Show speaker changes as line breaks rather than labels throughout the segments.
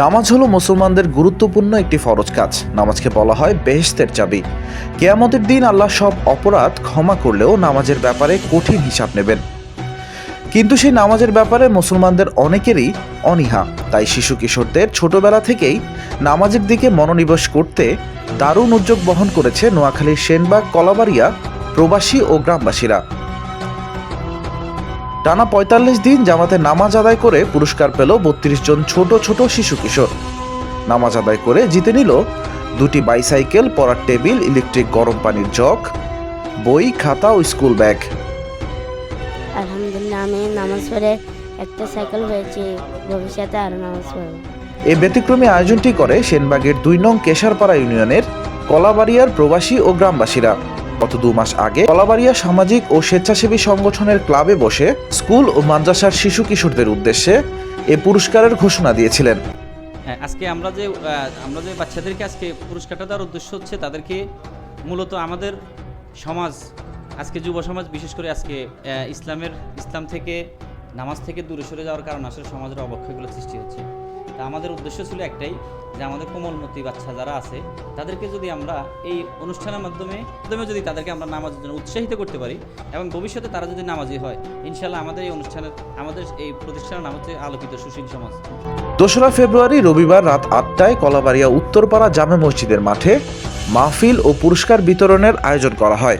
নামাজ হলো মুসলমানদের গুরুত্বপূর্ণ একটি ফরজ কাজ। নামাজকে বলা হয় বেহেস্তের চাবি। কেয়ামতের দিন আল্লাহ সব অপরাধ ক্ষমা করলেও নামাজের ব্যাপারে কঠিন হিসাব নেবেন। কিন্তু সেই নামাজের ব্যাপারে মুসলমানদের অনেকেরই অনীহা। তাই শিশু কিশোরদের ছোটবেলা থেকেই নামাজের দিকে মনোনিবেশ করতে দারুণ উদ্যোগ বহন করেছে নোয়াখালীর সেনবাগ, কলাবাড়িয়া প্রবাসী ও গ্রামবাসীরা। টানা পঁয়তাল্লিশ দিন জামাতে নামাজ আদায় করে পুরস্কার পেল বত্রিশ জন ছোট ছোট শিশু কিশোর। নামাজ আদায় করে জিতে নিল দুটি বাইসাইকেল পড়ার টেবিল ইলেকট্রিক গরম পানির জগ বই খাতা ও স্কুল ব্যাগ।
আলহামদুলিল্লাহ আমি নামাজ পড়ে একটা সাইকেল পেয়েছি। ভবিষ্যতে আরও নামাজ পড়ব।
এই ব্যতিক্রমী আয়োজনটি করে সেনবাগের দুই নং কেশারপাড়া ইউনিয়নের কলাবাড়িয়ার প্রবাসী ও গ্রামবাসীরা। গত দু মাস আগে কলাবাড়িয়া সামাজিক ও স্বেচ্ছাসেবী সংগঠনের ক্লাবে বসে স্কুল ও মাদ্রাসার শিশু কিশোরদের উদ্দেশ্যে এ পুরস্কারের ঘোষণা দিয়েছিলেন।
হ্যাঁ আজকে আমরা যে আমরা যে বাচ্চাদেরকে আজকে পুরস্কারটা দেওয়ার উদ্দেশ্য হচ্ছে তাদেরকে মূলত আমাদের সমাজ, আজকে যুব সমাজ, বিশেষ করে আজকে ইসলামের, ইসলাম থেকে নামাজ থেকে দূরে সরে যাওয়ার কারণে আসলে সমাজের অবক্ষয়গুলো সৃষ্টি হচ্ছে। তা আমাদের উদ্দেশ্য ছিল একটাই যে আমাদের কোমলমতি বাচ্চা যারা আছে, তাদেরকে যদি আমরা এই অনুষ্ঠানের মাধ্যমে মাধ্যমে যদি তাদেরকে আমরা নামাজের জন্য উৎসাহিত করতে পারি এবং ভবিষ্যতে তারা যদি নামাজি হয় ইনশাল্লাহ আমাদের এই অনুষ্ঠানের, আমাদের এই প্রতিষ্ঠানের নাম হচ্ছে আলোকিত সুশীল সমাজ।
দোসরা ফেব্রুয়ারি রবিবার রাত আটটায় কলাবাড়িয়া উত্তরপাড়া জামে মসজিদের মাঠে মাহফিল ও পুরস্কার বিতরণের আয়োজন করা হয়।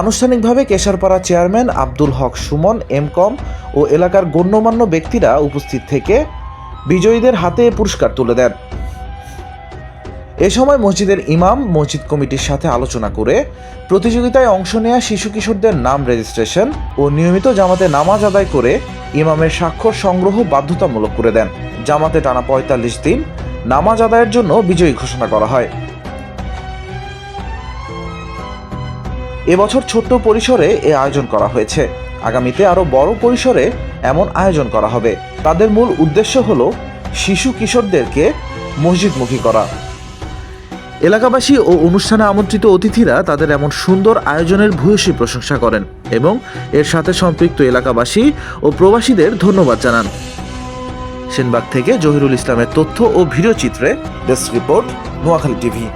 আনুষ্ঠানিকভাবে Kesharpara chairman Abdul Haque Sumon M Com ও এলাকার গণ্যমান্য ব্যক্তিরা উপস্থিত থেকে বিজয়ীদের হাতে পুরস্কার তুলে দেন। এ সময় মসজিদের ইমাম, মসজিদ কমিটির সাথে আলোচনা করে প্রতিযোগিতায় অংশ নেওয়া শিশু কিশোরদের নাম রেজিস্ট্রেশন ও নিয়মিত জামাতে নামাজ আদায় করে ইমামের স্বাক্ষর সংগ্রহ বাধ্যতামূলক করে দেন। জামাতে টানা পঁয়তাল্লিশ দিন নামাজ আদায়ের জন্য বিজয়ী ঘোষণা করা হয়। এবছর ছোট্ট পরিসরে এ আয়োজন করা হয়েছে। আগামীতে আরও বড় পরিসরে এমন আয়োজন করা হবে। তাদের মূল উদ্দেশ্য হল শিশু কিশোরদেরকে মসজিদমুখী করা। এলাকাবাসী ও অনুষ্ঠানে আমন্ত্রিত অতিথিরা তাদের এমন সুন্দর আয়োজনের ভূয়সী প্রশংসা করেন এবং এর সাথে সম্পৃক্ত এলাকাবাসী ও প্রবাসীদের ধন্যবাদ জানান। সেনবাগ থেকে জহিরুল ইসলামের তথ্য ও ভিডিও চিত্রে ডেস্ক রিপোর্ট, নোয়াখালী টিভি।